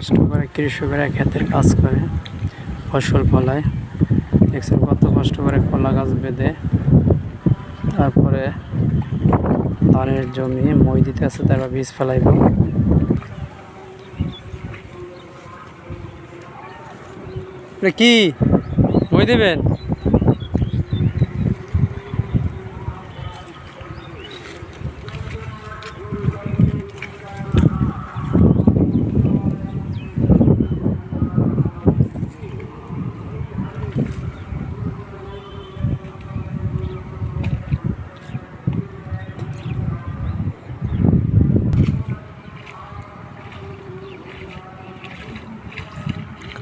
কষ্ট করে কৃষকেরা ক্ষেতের কাজ করে, ফসল ফলায়। দেখছেন কত কষ্ট করে কলা গাছ বেঁধে, তারপরে ধানের জমি, মই দিতে আছে, তারপর বীজ ফেলাইব। কি? মই দেবেন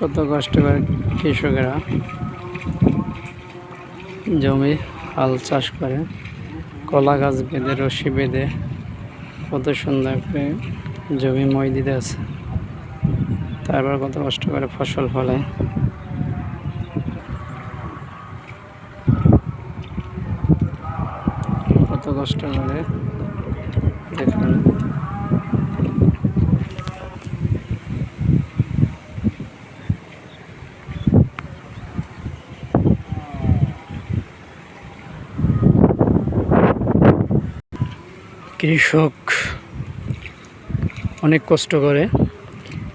কত কষ্ট করে কৃষকেরা জমি, হাল চাষ করে, কলা গাছ বেঁধে, রশি বেঁধে, কত সুন্দর করে জমি মই দিতে আছে। তারপর কত কষ্ট করে ফসল ফলায় কত কষ্ট করে দেখুন কৃষক অনেক কষ্ট করে।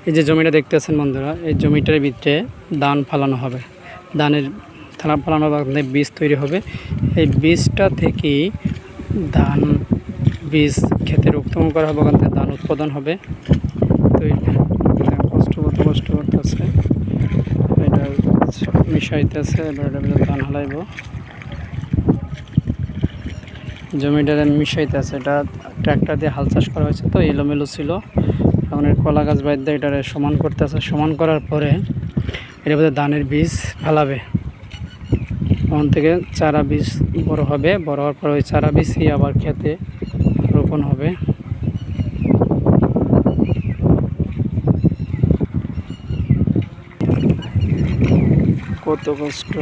এই যে জমিটা দেখতেছেন বন্ধুরা, এই জমিটার ভিতরে ধান ফালানো হবে। ধানের থানা ফালানো হবে বীজ তৈরি হবে। এই বীজটা থেকেই ধান বীজ খেতে উত্তম করা হবে, ওখান থেকে ধান উৎপাদন হবে। তো কষ্ট করতে, কষ্ট করতেছে এটা মিশাইতেছে, এবার এটা ধান হালাইব। জমিটা মিশাইতে আছে। এটা ট্র্যাক্টর দিয়ে হাল চাষ করা হয়েছে তো, এলোমেলো ছিল। এখন এর কলা গাছ বাদ দিয়ে এটারে সমান করতে আছে। সমান করার পরে এটা মধ্যে ধানের বীজ ফেলাবে। ওখান থেকে চারা বীজ বড় হবে। বড় হওয়ার পর ওই চারা বীজই আবার খেতে রোপণ হবে। কত কষ্ট।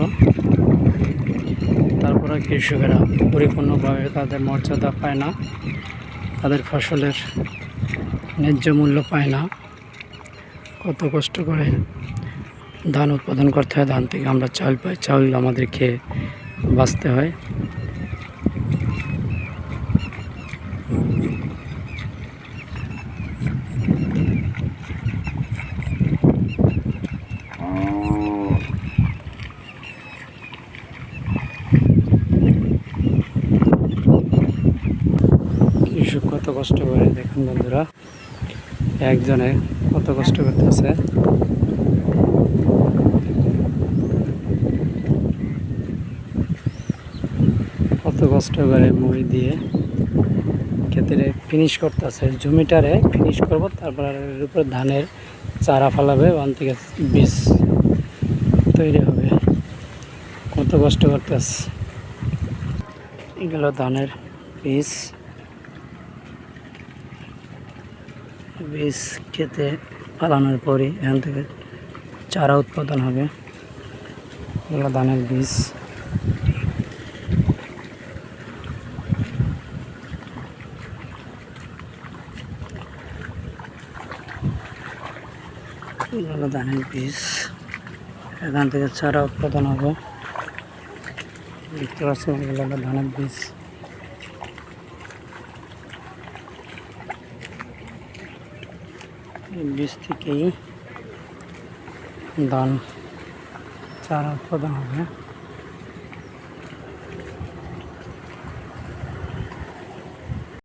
তারপরে কৃষকেরা পরিপূর্ণভাবে তাদের মর্যাদা পায় না, তাদের ফসলের ন্যায্য মূল্য পায় না। কত কষ্ট করে ধান উৎপাদন করতে হয়, ধান থেকে আমরা চাল পাই চাউল আমাদেরকে বাঁচতে হয় কৃষক কত কষ্ট করে, দেখুন বন্ধুরা, একজনে কত কষ্ট করতেছে। কত কষ্ট করে মই দিয়ে ক্ষেত্রে ফিনিশ করতেছে, জমিটারে ফিনিশ করব, তারপর এর উপর ধানের চারা ফেলাবে, ওখান থেকে বীজ তৈরি হবে। কত কষ্ট করতেছে। এগুলো ধানের বীজ। বীজ খেতে ফালানোর পরই এখান থেকে চারা উৎপাদন হবে। ধানের বীজ। ধানের বীজ। এখান থেকে চারা উৎপাদন হবে। দেখতে পাচ্ছেন ধানের বীজ। বীজ থেকেই ধান চারা উৎপাদন হবে।